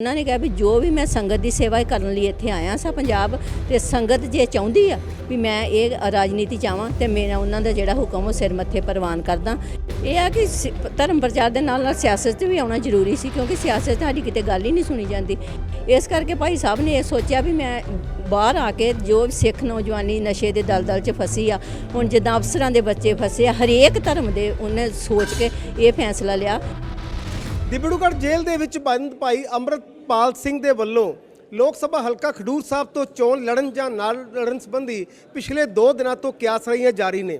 ਉਹਨਾਂ ਨੇ ਕਿਹਾ ਵੀ ਜੋ ਵੀ ਮੈਂ ਸੰਗਤ ਦੀ ਸੇਵਾ ਕਰਨ ਲਈ ਇੱਥੇ ਆਇਆ ਸਾਂ ਪੰਜਾਬ, ਤੇ ਸੰਗਤ ਜੇ ਚਾਹੁੰਦੀ ਆ ਵੀ ਮੈਂ ਇਹ ਰਾਜਨੀਤੀ ਚਾਹਾਂ ਤੇ ਮੇਰਾ ਉਹਨਾਂ ਦਾ ਜਿਹੜਾ ਹੁਕਮ ਉਹ ਸਿਰ ਮੱਥੇ ਪ੍ਰਵਾਨ ਕਰਦਾ। ਇਹ ਆ ਕਿ ਸ- ਧਰਮ ਪ੍ਰਚਾਰ ਦੇ ਨਾਲ ਨਾਲ ਸਿਆਸਤ 'ਚ ਵੀ ਆਉਣਾ ਜ਼ਰੂਰੀ ਸੀ ਕਿਉਂਕਿ ਸਿਆਸਤ 'ਚ ਸਾਡੀ ਕਿਤੇ ਗੱਲ ਹੀ ਨਹੀਂ ਸੁਣੀ ਜਾਂਦੀ। ਇਸ ਕਰਕੇ ਭਾਈ ਸਾਹਿਬ ਨੇ ਇਹ ਸੋਚਿਆ ਵੀ ਮੈਂ ਬਾਹਰ ਆ ਕੇ ਜੋ ਸਿੱਖ ਨੌਜਵਾਨੀ ਨਸ਼ੇ ਦੇ ਦਲਦਲ 'ਚ ਫਸੀ ਆ, ਹੁਣ ਜਿੱਦਾਂ ਅਫਸਰਾਂ ਦੇ ਬੱਚੇ ਫਸੇ ਆ, ਹਰੇਕ ਧਰਮ ਦੇ ਉਹਨੇ ਸੋਚ ਕੇ ਇਹ ਫੈਸਲਾ ਲਿਆ। ਡਿਬੜੂਗੜ੍ਹ ਜੇਲ੍ਹ ਦੇ ਵਿੱਚ ਬੰਦ ਭਾਈ ਅੰਮ੍ਰਿਤਪਾਲ ਸਿੰਘ ਦੇ ਵੱਲੋਂ ਲੋਕ ਸਭਾ ਹਲਕਾ ਖਡੂਰ ਸਾਹਿਬ ਤੋਂ ਚੋਣ ਲੜਨ ਜਾਂ ਨਾਲ ਲੜਨ ਸੰਬੰਧੀ ਪਿਛਲੇ 2 ਦਿਨਾਂ ਤੋਂ ਕਿਆਸਰੀਆਂ ਜਾਰੀ ਨੇ।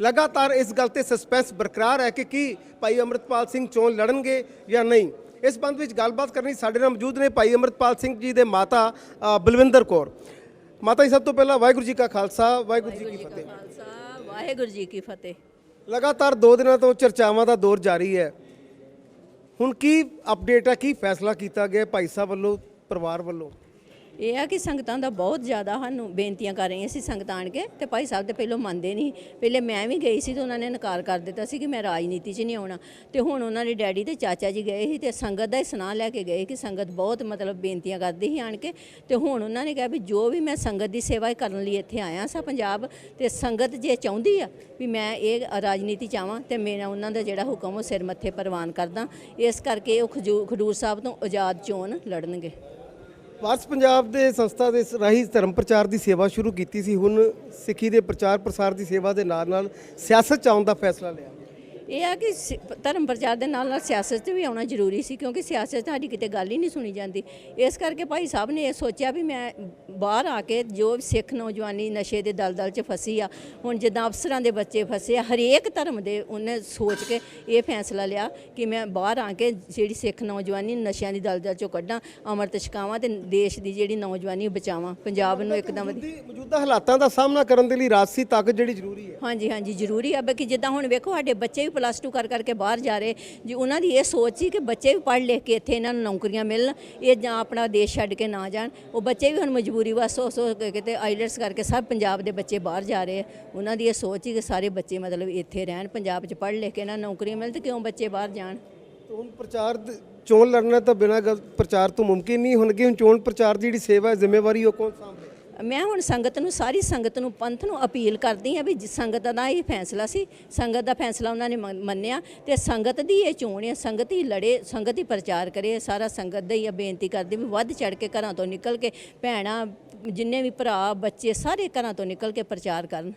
ਲਗਾਤਾਰ ਇਸ ਗੱਲ ਤੇ ਸਸਪੈਂਸ ਬਰਕਰਾਰ ਹੈ ਕਿ ਕੀ ਭਾਈ ਅੰਮ੍ਰਿਤਪਾਲ ਸਿੰਘ ਚੋਣ ਲੜਨਗੇ ਜਾਂ ਨਹੀਂ। ਇਸ ਸੰਬੰਧ ਵਿੱਚ ਗੱਲਬਾਤ ਕਰਨੀ ਸਾਡੇ ਨਾਲ ਮੌਜੂਦ ਨੇ ਭਾਈ ਅੰਮ੍ਰਿਤਪਾਲ ਸਿੰਘ ਜੀ ਦੇ ਮਾਤਾ ਬਲਵਿੰਦਰ ਕੌਰ। ਮਾਤਾ ਜੀ ਸਭ ਤੋਂ ਪਹਿਲਾਂ ਵਾਹਿਗੁਰੂ ਜੀ ਕਾ ਖਾਲਸਾ ਵਾਹਿਗੁਰੂ ਜੀ ਕੀ ਫਤਿਹ। ਵਾਹਿਗੁਰੂ ਜੀ ਕੀ ਫਤਿਹ। ਲਗਾਤਾਰ 2 ਦਿਨਾਂ ਤੋਂ ਚਰਚਾਵਾਂ ਦਾ ਦੌਰ ਜਾਰੀ ਹੈ। ਹੁਣ ਕੀ ਅਪਡੇਟ ਹੈ ਕੀ ਫੈਸਲਾ ਕੀਤਾ ਗਿਆ ਭਾਈ ਸਾਹਿਬ ਵੱਲੋਂ ਪਰਿਵਾਰ ਵੱਲੋਂ? ਇਹ ਆ ਕਿ ਸੰਗਤਾਂ ਦਾ ਬਹੁਤ ਜ਼ਿਆਦਾ ਸਾਨੂੰ ਬੇਨਤੀਆਂ ਕਰ ਰਹੀਆਂ ਸੀ ਸੰਗਤਾਂ ਆਣ ਕੇ, ਤੇ ਭਾਈ ਸਾਹਿਬ ਤੇ ਪਹਿਲੋਂ ਮੰਨਦੇ ਨਹੀਂ ਪਹਿਲੇ ਮੈਂ ਵੀ ਗਈ ਸੀ ਤੇ ਉਹਨਾਂ ਨੇ ਇਨਕਾਰ ਕਰ ਦਿੱਤਾ ਸੀ ਕਿ ਮੈਂ ਰਾਜਨੀਤੀ 'ਚ ਨਹੀਂ ਆਉਣਾ। ਤੇ ਹੁਣ ਉਹਨਾਂ ਦੇ ਡੈਡੀ ਤੇ ਚਾਚਾ ਜੀ ਗਏ ਸੀ ਤੇ ਸੰਗਤ ਦਾ ਹੀ ਸੁਨਾਹ ਲੈ ਕੇ ਗਏ ਕਿ ਸੰਗਤ ਬਹੁਤ ਮਤਲਬ ਬੇਨਤੀਆਂ ਕਰਦੀ ਸੀ ਆਣ ਕੇ। ਤੇ ਹੁਣ ਉਹਨਾਂ ਨੇ ਕਿਹਾ ਵੀ ਜੋ ਵੀ ਮੈਂ ਸੰਗਤ ਦੀ ਸੇਵਾ ਕਰਨ ਲਈ ਇੱਥੇ ਆਇਆ ਸਾਂ ਪੰਜਾਬ, ਤੇ ਸੰਗਤ ਜੇ ਚਾਹੁੰਦੀ ਆ ਵੀ ਮੈਂ ਇਹ ਰਾਜਨੀਤੀ ਚਾਹਾਂ ਤੇ ਮੇਰਾ ਉਹਨਾਂ ਦਾ ਜਿਹੜਾ ਹੁਕਮ ਉਹ ਸਿਰ ਮੱਥੇ ਪ੍ਰਵਾਨ ਕਰਦਾ, ਇਸ ਕਰਕੇ ਉਹ ਖਜੂ- ਖਡੂਰ ਸਾਹਿਬ ਤੋਂ ਆਜ਼ਾਦ ਚੋਣ ਲੜਨਗੇ। ਵਾਰਸ ਪੰਜਾਬ ਦੇ ਸੰਸਥਾ ਦੇ ਰਾਹੀਂ ਧਰਮ ਪ੍ਰਚਾਰ ਦੀ ਸੇਵਾ ਸ਼ੁਰੂ ਕੀਤੀ ਸੀ। ਹੁਣ ਸਿੱਖੀ ਦੇ ਪ੍ਰਚਾਰ ਪ੍ਰਸਾਰ ਦੀ ਸੇਵਾ ਦੇ ਨਾਲ ਨਾਲ ਸਿਆਸਤ ਚ ਆਉਣ ਦਾ ਫੈਸਲਾ ਲਿਆ। ਇਹ ਆ ਕਿ ਧਰਮ ਪ੍ਰਚਾਰ ਦੇ ਨਾਲ ਨਾਲ ਸਿਆਸਤ 'ਚ ਵੀ ਆਉਣਾ ਜ਼ਰੂਰੀ ਸੀ ਕਿਉਂਕਿ ਸਿਆਸਤ 'ਚ ਸਾਡੀ ਕਿਤੇ ਗੱਲ ਹੀ ਨਹੀਂ ਸੁਣੀ ਜਾਂਦੀ। ਇਸ ਕਰਕੇ ਭਾਈ ਸਾਹਿਬ ਨੇ ਇਹ ਸੋਚਿਆ ਵੀ ਮੈਂ ਬਾਹਰ ਆ ਕੇ ਜੋ ਸਿੱਖ ਨੌਜਵਾਨੀ ਨਸ਼ੇ ਦੇ ਦਲਦਲ 'ਚ ਫਸੀ ਆ ਹੁਣ ਜਿੱਦਾਂ ਅਫਸਰਾਂ ਦੇ ਬੱਚੇ ਫਸੇ ਆ ਹਰੇਕ ਧਰਮ ਦੇ ਉਹਨੇ ਸੋਚ ਕੇ ਇਹ ਫੈਸਲਾ ਲਿਆ ਕਿ ਮੈਂ ਬਾਹਰ ਆ ਕੇ ਜਿਹੜੀ ਸਿੱਖ ਨੌਜਵਾਨੀ ਨਸ਼ਿਆਂ ਦੀ ਦਲਦਲ 'ਚੋਂ ਕੱਢਾਂ ਅੰਮ੍ਰਿਤ ਛਕਾਵਾਂ ਤੇ ਦੇਸ਼ ਦੀ ਜਿਹੜੀ ਨੌਜਵਾਨੀ ਬਚਾਵਾਂ। ਪੰਜਾਬ ਨੂੰ ਇੱਕਦਮ ਮੌਜੂਦੀ- ਹਾਲਾਤਾਂ ਦਾ ਸਾਹਮਣਾ ਕਰਨ ਦੇ ਲਈ ਰਾਜਸੀ ਤਾਕਤ ਜਿਹੜੀ ਜ਼ਰੂਰੀ ਹੈ। ਹਾਂਜੀ ਹਾਂਜੀ ਜ਼ਰੂਰੀ ਆ ਕਿ ਜਿੱਦਾਂ ਹੁਣ ਵੇਖੋ ਸਾਡੇ ਬੱਚੇ ਵੀ ਪਲੱਸ 2 ਕਰ ਕਰਕੇ ਬਾਹਰ ਜਾ ਰਹੇ। ਜੀ, ਉਹਨਾਂ ਦੀ ਇਹ ਸੋਚ ਸੀ ਕਿ ਬੱਚੇ ਵੀ ਪੜ੍ਹ ਲਿਖ ਕੇ ਇੱਥੇ ਇਹਨਾਂ ਨੂੰ ਨੌਕਰੀਆਂ ਮਿਲਣ, ਇਹ ਜਾਂ ਆਪਣਾ ਦੇਸ਼ ਛੱਡ ਕੇ ਨਾ ਜਾਣ। ਉਹ ਬੱਚੇ ਵੀ ਹੁਣ ਮਜਬੂਰੀ ਵਸ ਸੋ ਸੋ ਕਿਤੇ ਆਈਲੈਟਸ ਕਰਕੇ ਸਭ ਪੰਜਾਬ ਦੇ ਬੱਚੇ ਬਾਹਰ ਜਾ ਰਹੇ। ਉਹਨਾਂ ਦੀ ਇਹ ਸੋਚ ਸੀ ਕਿ ਸਾਰੇ ਬੱਚੇ ਮਤਲਬ ਇੱਥੇ ਰਹਿਣ, ਪੰਜਾਬ 'ਚ ਪੜ੍ਹ ਲਿਖ ਕੇ ਇਹਨਾਂ ਨੂੰ ਨੌਕਰੀਆਂ ਮਿਲਣ ਤੇ ਕਿਉਂ ਬੱਚੇ ਬਾਹਰ ਜਾਣ? ਤਾਂ ਹੁਣ ਪ੍ਰਚਾਰ ਚੋਣ ਲੜਨਾ ਤਾਂ ਬਿਨਾਂ ਗੱਲ, ਪ੍ਰਚਾਰ ਤੋਂ ਮੁਮਕਿਨ ਨਹੀਂ ਹੁਣ ਕਿ ਹੁਣ ਚੋਣ ਪ੍ਰਚਾਰ ਦੀ ਜਿਹੜੀ ਸੇਵਾ ਜ਼ਿੰਮੇਵਾਰੀ ਉਹ ਕੌਣ ਸਾਂਭੇ ਮੈਂ ਹੁਣ ਸੰਗਤ ਨੂੰ, ਸਾਰੀ ਸੰਗਤ ਨੂੰ, ਪੰਥ ਨੂੰ ਅਪੀਲ ਕਰਦੀ ਹਾਂ ਵੀ ਜਿ- ਸੰਗਤ ਦਾ ਇਹ ਫੈਸਲਾ ਸੀ, ਸੰਗਤ ਦਾ ਫੈਸਲਾ ਉਹਨਾਂ ਨੇ ਮੰਨ- ਮੰਨਿਆ ਤੇ ਸੰਗਤ ਦੀ ਇਹ ਚੋਣ ਹੈ, ਸੰਗਤ ਹੀ ਲੜੇ, ਸੰਗਤ ਹੀ ਪ੍ਰਚਾਰ ਕਰੇ, ਸਾਰਾ ਸੰਗਤ ਦਾ ਹੀ ਬੇਨਤੀ ਕਰਦੀ ਵੀ ਵੱਧ ਚੜ ਕੇ ਘਰਾਂ ਤੋਂ ਨਿਕਲ ਕੇ ਭੈਣਾਂ, ਜਿੰਨੇ ਵੀ ਭਰਾ, ਬੱਚੇ ਸਾਰੇ ਘਰਾਂ ਤੋਂ ਨਿਕਲ ਕੇ ਪ੍ਰਚਾਰ ਕਰਨ।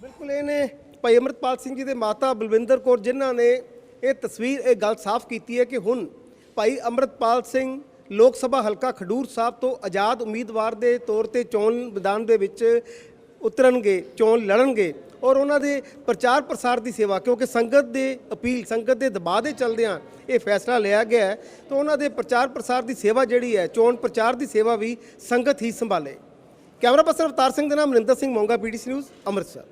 ਬਿਲਕੁਲ, ਇਹ ਨੇ ਭਾਈ ਅਮਰਤਪਾਲ ਸਿੰਘ ਜੀ ਦੇ ਮਾਤਾ ਬਲਵਿੰਦਰ ਕੌਰ ਜਿਨ੍ਹਾਂ ਨੇ ਇਹ ਤਸਵੀਰ, ਇਹ ਗੱਲ ਸਾਫ਼ ਕੀਤੀ ਹੈ ਕਿ ਹੁਣ ਭਾਈ ਅਮਰਤਪਾਲ ਸਿੰਘ ਲੋਕ ਸਭਾ ਹਲਕਾ ਖਡੂਰ ਸਾਹਿਬ ਤੋਂ ਆਜ਼ਾਦ ਉਮੀਦਵਾਰ ਦੇ ਤੌਰ ਤੇ ਚੋਣ ਮੈਦਾਨ ਦੇ ਵਿੱਚ ਉਤਰਨਗੇ, ਚੋਣ ਲੜਨਗੇ ਔਰ ਉਹਨਾਂ ਦੇ ਪ੍ਰਚਾਰ ਪ੍ਰਸਾਰ ਦੀ ਸੇਵਾ, ਕਿਉਂਕਿ ਸੰਗਤ ਦੇ ਅਪੀਲ, ਸੰਗਤ ਦੇ ਦਬਾਅ ਦੇ ਚਲਦਿਆਂ ਇਹ ਫੈਸਲਾ ਲਿਆ ਗਿਆ ਹੈ, ਤਾਂ ਉਹਨਾਂ ਦੇ ਪ੍ਰਚਾਰ ਪ੍ਰਸਾਰ ਦੀ ਸੇਵਾ ਜਿਹੜੀ ਹੈ, ਚੋਣ ਪ੍ਰਚਾਰ ਦੀ ਸੇਵਾ ਵੀ ਸੰਗਤ ਹੀ ਸੰਭਾਲੇ। ਕੈਮਰਾ ਪਰਸਨ ਅਵਤਾਰ ਸਿੰਘ ਦੇ ਨਾਮ ਮਨਿੰਦਰ ਸਿੰਘ ਮੋਂਗਾ ਪੀਡੀਸੀ ਨਿਊਜ਼, ਅੰਮ੍ਰਿਤਸਰ।